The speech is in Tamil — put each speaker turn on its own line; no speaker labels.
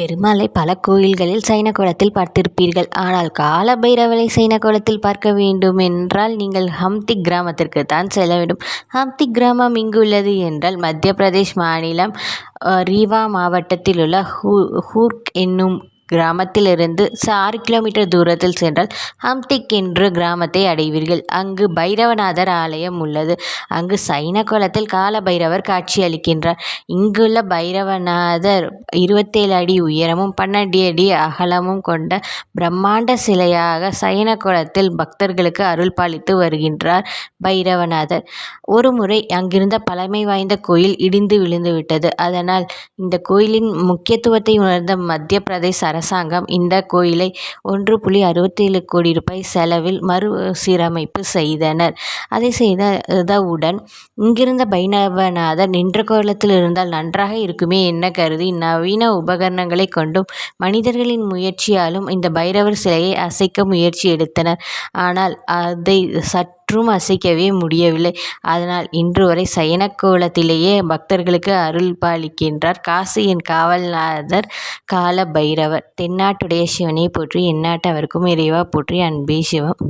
பெருமாளை பல கோயில்களில் சைன கோலத்தில் பார்த்திருப்பீர்கள். ஆனால் கால பைரவரை சைன கோலத்தில் பார்க்க வேண்டுமென்றால் நீங்கள் ஹம்தி கிராமத்திற்கு தான் செல்ல வேண்டும். ஹம்தி கிராமம் எங்குள்ளது என்றால் மத்திய பிரதேஷ் மாநிலம் ரீவா மாவட்டத்தில் உள்ள ஹூ ஹூர்க் என்னும் கிராமத்திலிருந்து ஆறு கிலோமீட்டர் தூரத்தில் சென்றால் ஹம்திக் என்ற கிராமத்தை அடைவீர்கள். அங்கு பைரவநாதர் ஆலயம் உள்ளது. அங்கு சைன கோலத்தில் கால பைரவர் காட்சியளிக்கின்றார். இங்குள்ள பைரவநாதர் இருபத்தேழு அடி உயரமும் பன்னெண்டு அடி அகலமும் கொண்ட பிரம்மாண்ட சிலையாக சைன கோலத்தில் பக்தர்களுக்கு அருள் பாலித்து வருகின்றார் பைரவநாதர். ஒருமுறை அங்கிருந்த பழமை வாய்ந்த கோயில் இடிந்து விழுந்துவிட்டது. அதனால் இந்த கோயிலின் முக்கியத்துவத்தை உணர்ந்த மத்திய பிரதேச அரசாங்கம் இந்த கோயிலை ஒன்று புள்ளி அறுபத்தேழு கோடி ரூபாய் செலவில் மறுசீரமைப்பு செய்தனர். அதை செய்தவுடன் இங்கிருந்த பைரவநாதர் நின்ற கோலத்தில் இருந்தால் நன்றாக இருக்குமே என்ன கருதி நவீன உபகரணங்களைக் கொண்டும் மனிதர்களின் முயற்சியாலும் இந்த பைரவர் சிலையை அசைக்க முயற்சி எடுத்தனர். ஆனால் அதை சற்றும் அசைக்கவே முடியவில்லை. அதனால் இன்று வரை சயனக்கோலத்திலேயே பக்தர்களுக்கு பக்தர்களுக்கு அருள்பாலிக்கின்றார் காசியின் காவல்நாதர் கால பைரவர். தென்னாட்டுடைய சிவனே போற்றி எந்நாட்டவர்க்கும் இறைவா போற்றி அன்பே சிவம்.